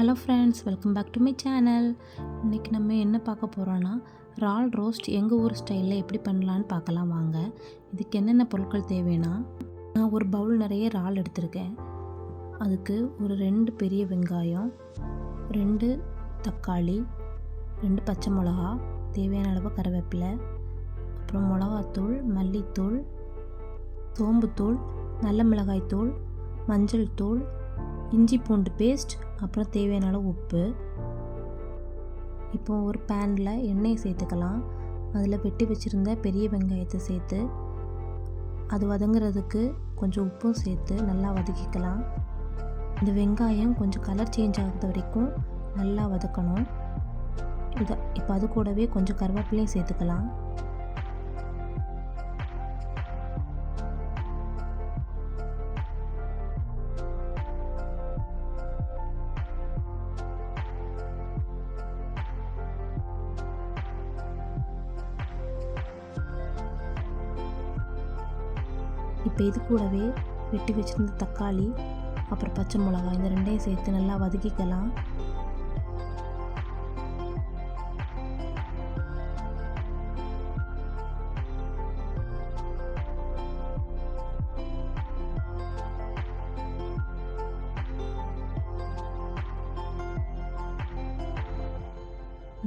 Hello friends welcome back to my channel. இன்றைக்கி நம்ம என்ன பார்க்க போகிறோன்னா ரால் ரோஸ்ட் எங்கள் ஊர் ஸ்டைலில் எப்படி பண்ணலான்னு பார்க்கலாம் வாங்க. இதுக்கு என்னென்ன பொருட்கள் தேவைன்னா நான் ஒரு பவுல் நிறைய இறால் எடுத்திருக்கேன். அதுக்கு ஒரு ரெண்டு பெரிய வெங்காயம் ரெண்டு தக்காளி ரெண்டு பச்சை மிளகா தேவையான அளவு கருவேப்பிலை அப்புறம் மிளகாத்தூள் மல்லித்தூள் சோம்புத்தூள் நல்ல மிளகாய்த்தூள் மஞ்சள் தூள் இஞ்சி பூண்டு பேஸ்ட் அப்புறம் தேவையான அளவு உப்பு. இப்போ ஒரு பேனில் எண்ணெய் சேர்த்துக்கலாம். அதில் வெட்டி வச்சுருந்த பெரிய வெங்காயத்தை சேர்த்து அது வதங்குறதுக்கு கொஞ்சம் உப்பும் சேர்த்து நல்லா வதக்கிக்கலாம். இந்த வெங்காயம் கொஞ்சம் கலர் சேஞ்ச் ஆகிறது வரைக்கும் நல்லா வதக்கணும். இதை இப்போ அது கூடவே கொஞ்சம் கருவேப்பிலையும் சேர்த்துக்கலாம். இப்போ இது கூடவே வெட்டி வச்சுருந்த தக்காளி அப்புறம் பச்சை மிளகாய் இந்த ரெண்டையும் சேர்த்து நல்லா வதக்கிக்கலாம்.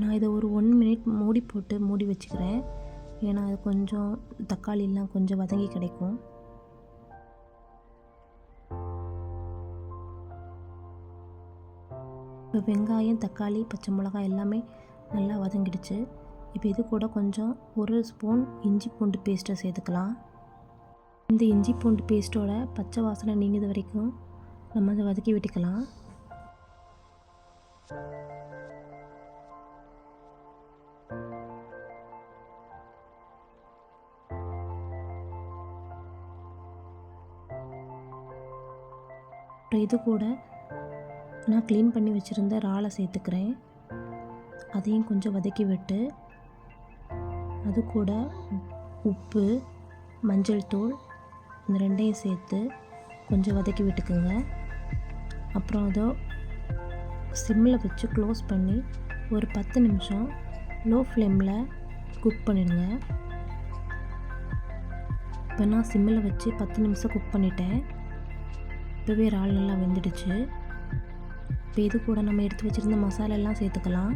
நான் இதை ஒரு ஒன் மினிட் மூடி போட்டு மூடி வச்சுக்கிறேன். ஏன்னா அது கொஞ்சம் தக்காளிலாம் கொஞ்சம் வதங்கி கிடைக்கும். இப்போ வெங்காயம் தக்காளி பச்சை மிளகாய் எல்லாமே நல்லா வதங்கிடுச்சு. இப்போ இது கூட கொஞ்சம் ஒரு ஸ்பூன் இஞ்சி பூண்டு பேஸ்ட்டை சேர்த்துக்கலாம். இந்த இஞ்சி பூண்டு பேஸ்ட்டோட பச்சை வாசனை நீங்கிறது வரைக்கும் நம்ம அதை வதக்கி விட்டுக்கலாம். இது கூட நான் க்ளீன் பண்ணி வச்சுருந்த இறாலை சேர்த்துக்கிறேன். அதையும் கொஞ்சம் வதக்கி விட்டு அது கூட உப்பு மஞ்சள் தூள் இந்த ரெண்டையும் சேர்த்து கொஞ்சம் வதக்கி விட்டுக்குங்க. அப்புறம் அதோ சிம்மில் வச்சு க்ளோஸ் பண்ணி ஒரு பத்து நிமிஷம் லோ ஃப்ளேமில் குக் பண்ணிடுங்க. இப்போ நான் சிம்மில் வச்சு பத்து நிமிஷம் குக் பண்ணிட்டேன். இப்போவே இறால் நல்லா வெந்துடுச்சு. இப்போ இது கூட நம்ம எடுத்து வச்சுருந்த மசாலா எல்லாம் சேர்த்துக்கலாம்.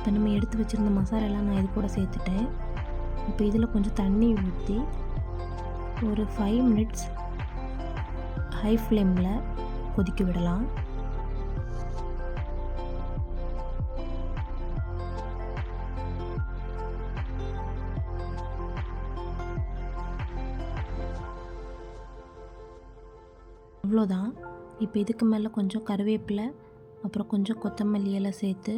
இப்போ நம்ம எடுத்து வச்சுருந்த மசாலாலாம் நான் இது கூட சேர்த்துட்டேன். இப்போ இதில் கொஞ்சம் தண்ணி ஊற்றி ஒரு ஃபைவ் மினிட்ஸ் ஹை ஃப்ளேமில் கொதிக்க விடலாம். அவ்வளோதான். இப்போ இதுக்கு மேலே கொஞ்சம் கருவேப்பிலை அப்புறம் கொஞ்சம் கொத்தமல்லி எல்லாம் சேர்த்து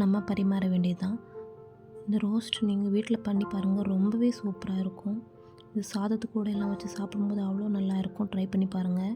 நம்ம பரிமாற வேண்டியதுதான். இந்த ரோஸ்ட் நீங்கள் வீட்டில் பண்ணி பாருங்கள் ரொம்பவே சூப்பராக இருக்கும். இது சாதத்து கூட எல்லாம் வச்சு சாப்பிடும்போது அவ்வளோ நல்லா இருக்கும். ட்ரை பண்ணி பாருங்கள்